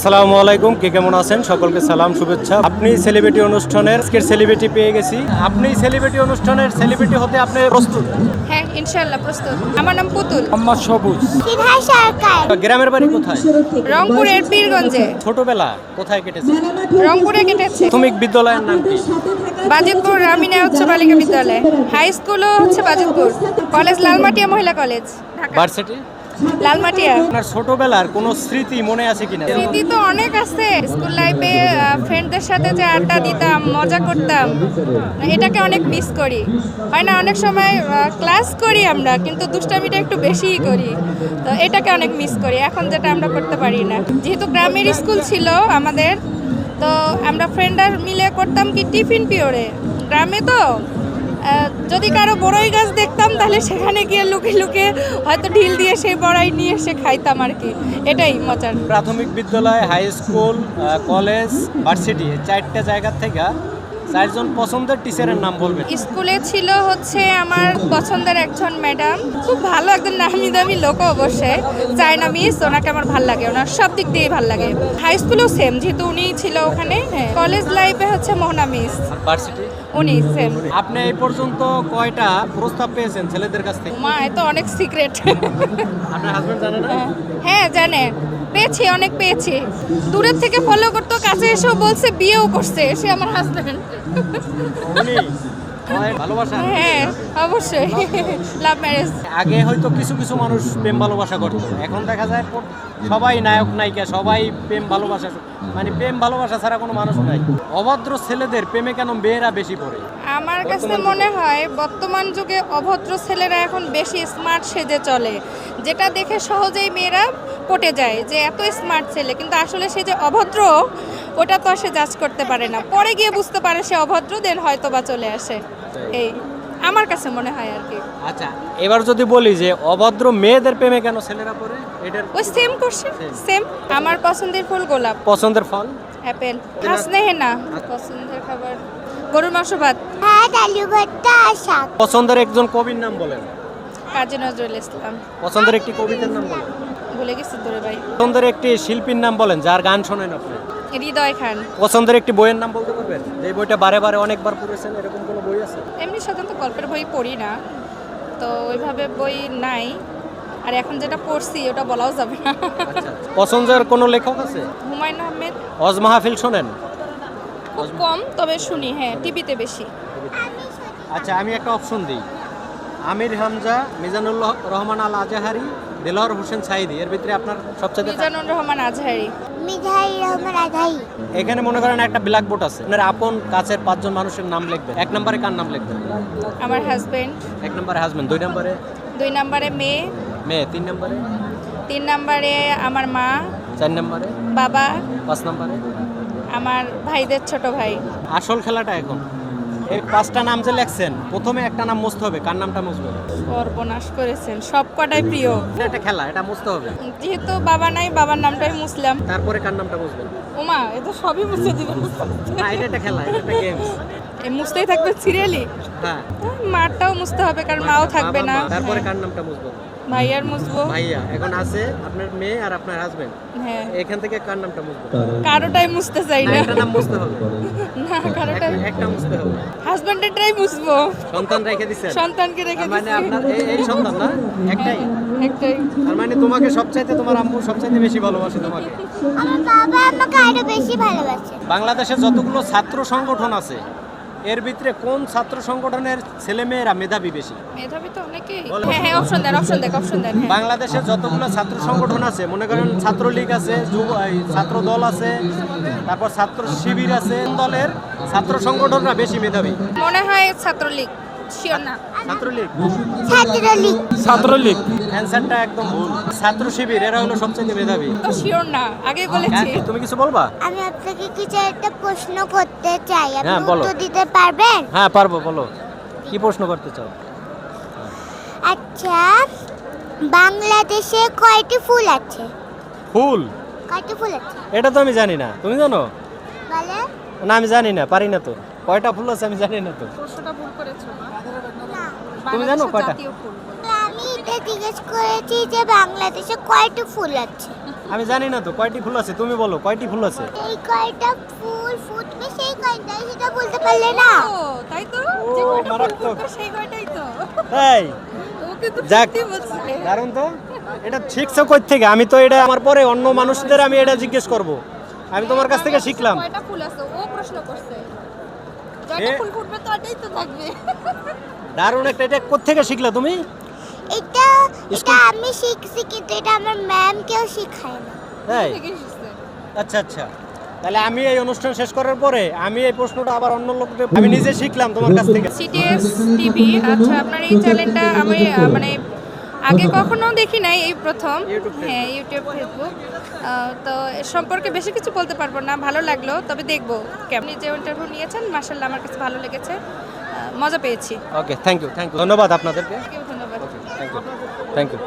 আসসালামু আলাইকুম কে কেমন আছেন? সকলকে সালাম শুভেচ্ছা। আপনি সেলিব্রিটি অনুষ্ঠানের আজকের সেলিব্রিটি পেয়ে গেছি। আপনি সেলিব্রিটি অনুষ্ঠানের সেলিব্রিটি হতে আপনি প্রস্তুত? হ্যাঁ ইনশাল্লাহ প্রস্তুত। আমার নাম পুতুল। আম্মা সবুজ। সিনহা সরকার। গ্রামের বাড়ি কোথায়? রংপুরের পীরগঞ্জে। ছোটবেলা কোথায় কেটেছে? রংপুরে কেটেছে। প্রাথমিক বিদ্যালয়ের নাম কি? বাজিতপুর রামিনা উচ্চ বালিকা বিদ্যালয়। হাই স্কুলও হচ্ছে বাজিতপুর। কলেজ লালমাটিয়া মহিলা কলেজ ঢাকা। ভার্সিটি লালমাটিয়া। আপনার ছোটবেলার কোনো স্মৃতি মনে আছে কিনা? স্মৃতি তো অনেক আছে। স্কুল লাইফে ফ্রেন্ডদের সাথে যে আড্ডা দিতাম মজা করতাম এটাকে অনেক মিস করি। হয় না অনেক সময় ক্লাস করি আমরা কিন্তু দুষ্টামিটা একটু বেশিই করি। তো এটাকে অনেক মিস করি এখন যেটা আমরা করতে পারি না। যেহেতু গ্রামের স্কুল ছিল আমাদের তো আমরা ফ্রেন্ডরা মিলে করতাম কি টিফিন পিওরে গ্রামে তো যদি কারও বড়ই গাছ দেখতাম তাহলে সেখানে গিয়ে লুকে লুকিয়ে হয়তো ঢিল দিয়ে সেই বড়াই নিয়ে এসে খাইতাম আর কি। এটাই মজার। প্রাথমিক বিদ্যালয় হাই স্কুল কলেজ ভার্সিটি চারটা জায়গা থেকে চারজন পছন্দের টিচারের নাম বলবেন। স্কুলে ছিল হচ্ছে আমার পছন্দের একজন ম্যাডাম। খুব ভালো একজন নামি দামি লোক অবশ্যই। চায়না মিস ওনাকে আমার ভালো লাগে ওনার সব দিক দিয়েই ভালো লাগে। হাই স্কুলেও সেম যেহেতু উনি ছিল ওখানে। কলেজ লাইফে হচ্ছে মোহনা মিস। ভার্সিটি উনি সেম। আপনি এই পর্যন্ত কয়টা প্রস্তাব পেয়েছেন ছেলেদের কাছ থেকে? মা এত অনেক সিক্রেট আপনার হাজবেন্ড জানে না? হ্যাঁ জানে। পেয়েছি অনেক পেয়েছি। দূরের থেকে ফলো করতো কাছে এসেও বলছে বিয়েও করছে সে আমার হয় ভালোবাসা? হ্যাঁ অবশ্যই। লাভ ম্যারেজ আগে হয়তো কিছু কিছু মানুষ প্রেম ভালোবাসা করতো। এখন দেখা যায় সবাই নায়ক নায়িকা সবাই প্রেম ভালোবাসা মানে প্রেম ভালোবাসা ছাড়া কোনো মানুষ নাই। অভদ্র ছেলেদের প্রেমে কেন মেয়েরা বেশি পড়ে? আমার কাছে মনে হয় বর্তমান যুগে অভদ্র ছেলেরা এখন বেশি স্মার্ট সেজে চলে। যেটা দেখে সহজেই মেয়েরা পটে যায় যে এত স্মার্ট ছেলে। কিন্তু আসলে সে যে অভদ্র ওটা তো সে জাজ করতে পারে না। পরে গিয়ে বুঝতে পারে সে অভদ্র দেন হয়তো বা চলে আসে। এই আমার কাছে মনে হয় আর কি। আচ্ছা এবার যদি বলি যে অভদ্র মেয়েদের প্রেমে কেন ছেলেরা পড়ে? এটার ওই সেম কোশ্চেন সেম আমার পছন্দের ফুল গোলাপ। পছন্দের ফল? অ্যাপেল। হাসনেহে না পছন্দের খাবার। গরুর মাংস ভাত। হ্যাঁ আলু ভর্তা শাক। পছন্দের একজন কবির নাম বলেন। কাজী নজরুল ইসলাম। পছন্দের একটি কবিতার নাম বলেন। ভুলে গেছি তোরে ভাই। পছন্দের একটি শিল্পীর নাম বলেন যার গান শোনেন আপনি। হৃদয় খান। পছন্দের একটি বইয়ের নাম বলতে পারবেন? যে বইটা বারে বারে অনেকবার পড়েছেন এরকম কোনো বই আছে? এমনি সাধারণত গল্পের বই পড়ি না। তো ওইভাবে বই নাই। আর এখন যেটা পড়ছি ওটা বলাও যাবে না। আচ্ছা পছন্দের কোনো লেখক আছে? হুমায়ুন আহমেদ। অজ মাহফিল শোনেন? খুব কম তবে শুনি হ্যাঁ টিভিতে বেশি। আচ্ছা আমি একটা অপশন দিই। আমির হামজা মিজানুল রহমান আল আজাহারি দেলোয়ার হোসেন সাইদি এর ভিতরে আপনার সবচেয়ে মিজানুর রহমান আজহারি। মিঠাই রহমান আধাই এখানে মনে করেন একটা ব্ল্যাক বোর্ড আছে। আপনার আপন কাছের পাঁচজন মানুষের নাম লিখবেন। এক নম্বরে কার নাম লিখবেন? আমার হাজবেন্ড এক নম্বরে হাজবেন্ড দুই নম্বরে? দুই নম্বরে মেয়ে। মেয়ে তিন নম্বরে? তিন নম্বরে আমার মা। চার নম্বরে? বাবা। পাঁচ নম্বরে? আমার ভাইদের ছোট ভাই। আসল খেলাটা এখন? এই পাঁচটা নাম যে লেখছেন প্রথমে একটা নাম মুছতে হবে কার নামটা মুছবেন সর্বনাশ করেছেন সব কটাই প্রিয়। এটা একটা খেলা এটা মুছতে হবে। যেহেতু বাবা নাই বাবার নামটাই মুসলাম তারপরে কার নামটা মুছবেন ওমা এ তো সবই মুছে দিবেন না এটা একটা খেলা এটা একটা গেমস এই মুছতেই থাকবে সিরিয়ালি? হ্যাঁ। মারটাও মুছতে হবে কারণ মাও থাকবে না। তারপরে হ্যাঁ। কার নামটা মুছবেন ভাইয়ার মুছবো ভাইয়া এখন আছে আপনার মেয়ে আর আপনার হাজবেন্ড হ্যাঁ। এখান থেকে কার নামটা মুছবেন কারোটাই মুছতে চাই না। একটা নাম মুছতে হবে। না কারোটাই। একটা- মুছতে হবে। হাজবেন্ডেরটাই মুছবো সন্তান রেখে দিচ্ছেন সন্তানকে রেখে তার মানে আপনার এই- সন্তান না? একটাই। একটাই। তার মানে তোমাকে সবচাইতে তোমার আম্মু সবচাইতে বেশি ভালোবাসে তোমাকে। আমার বাবা আমাকে আরও বেশি ভালোবাসে। বাংলাদেশে যতগুলো ছাত্র সংগঠন আছে এর ভিতরে কোন ছাত্র সংগঠনের ছেলে মেয়েরা মেধাবী বেশি? বাংলাদেশের তো অনেকেই। হ্যাঁ হ্যাঁ অপশন দেন অপশন দেন অপশন দেন হ্যাঁ। বাংলাদেশে যতগুলো ছাত্র সংগঠন আছে মনে করেন ছাত্রলীগ আছে যুব ছাত্র দল আছে তারপর ছাত্র শিবির আছে দলের ছাত্র সংগঠনরা বেশি মেধাবী। মনে হয় ছাত্রলীগ। শিওর না। ছাত্রলীগ? ছাত্রলীগ। ছাত্রলীগ। অ্যান্সারটা একদম ভুল। ছাত্র শিবির এরা হলো সবচেয়ে মেধাবী। তো শিওর না। আগেই বলেছি। হ্যাঁ, তুমি কিছু বলবা? আমি আপনাকে কিছু একটা প্রশ্ন করতে চাই। আপনি হ্যাঁ, উত্তর দিতে পারবেন? হ্যাঁ পারব বলো। কি প্রশ্ন করতে চাও? আচ্ছা বাংলাদেশে কয়টি ফুল আছে? ফুল? কয়টি ফুল আছে? এটা তো আমি জানি না। তুমি জানো? না আমি জানি না পারি না তো। কয়টা ফুল আছে আমি জানি না তো। ভুল করেছ তুমি জানো কয়টা? আমি এটা জিজ্ঞেস করেছি যে বাংলাদেশে কয়টি ফুল আছে? আমি জানি না তো কয়টি ফুল আছে? তুমি বলো কয়টি ফুল আছে? এই কয়টা ফুল ফুটবে সেই কয়টা সেটা বলতে পারলে না। তাই তো? যে কয়টা ফুল ফুটবে সেই কয়টাই তো। এই ও কিন্তু যাক। সত্যি বলছে। দারুণ তো। এটা শিখছো কই থেকে? আমি তো এটা আমার পরে অন্য মানুষদের আমি এটা জিজ্ঞেস করব। আমি তোমার কাছ থেকে শিখলাম। কয়টা ফুল আছে? ও প্রশ্ন করছে। কয়টা ফুল ফুটবে ততই তো থাকবে। দারুণ একটা এটা কোত্থেকে শিখলা তুমি? এটা এটা আমি শিখছি কিন্তু এটা আমার ম্যাম কেউ শিখায় না। তাই আচ্ছা আচ্ছা। তাহলে আমি এই অনুষ্ঠান শেষ করার পরে আমি এই প্রশ্নটা আবার অন্য লোকদের আমি নিজে শিখলাম তোমার কাছ থেকে। সিটিএস টিভি আচ্ছা আপনার এই চ্যানেলটা আমি মানে আগে কখনো দেখি নাই এই প্রথম। হ্যাঁ ইউটিউব ফেসবুক তো এর সম্পর্কে বেশি কিছু বলতে পারব না ভালো লাগল তবে দেখব আপনি যে ইন্টারভিউ নিয়েছেন মার্শাল্লাহ আমার কাছে ভালো লেগেছে। মজা পেয়েছি। Okay thank you thank you ধন্যবাদ আপনাদেরকে। ধন্যবাদ। Thank you thank you